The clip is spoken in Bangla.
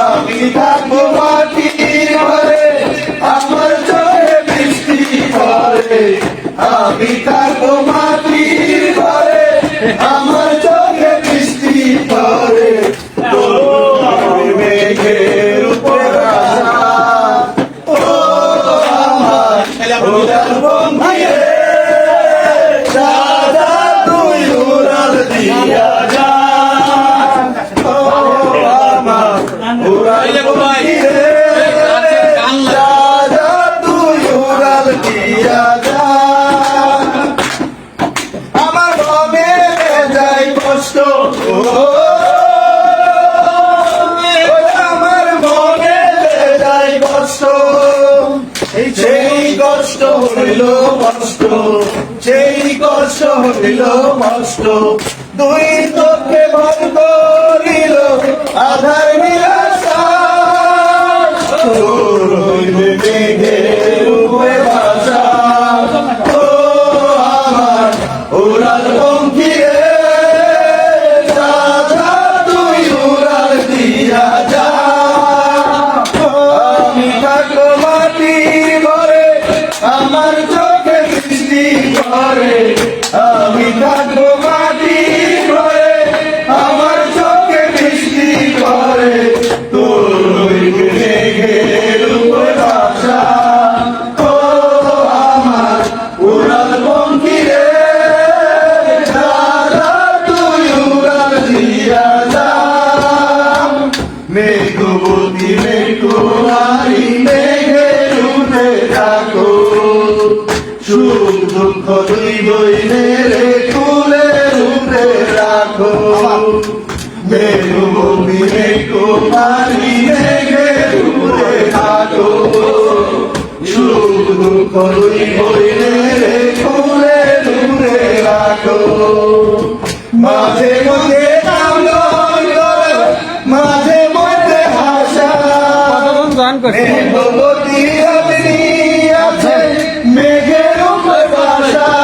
আমি থাকব মাটির ঘরে আমার চলে বৃষ্টি পড়ে আমি থাকব মাটির আমার মনে যাই কষ্ট। আমার মনে যাই কষ্ট। সেই কষ্ট হইল কষ্ট। সেই কষ্ট হইল কষ্ট। দুই তোকে ভর করিল আধার নিরাশা তোর হইবে উড়াল পঙ্খী রে তুই উড়াল দিয়া যা আমি থাকব মাটির মেঘুয়ারি মেঘে উঠে থাকো। সুখ দুঃখ দুই বইনে রে তুলে উঠে রাখো। মেঘবতী মেঘুয়ারি মেঘে উঠে থাকো। সুখ দুঃখ দুই বইনে রে তুলে উঠে রাখো। মাঝে মধ্যে আছে মেঘের উপর বাসা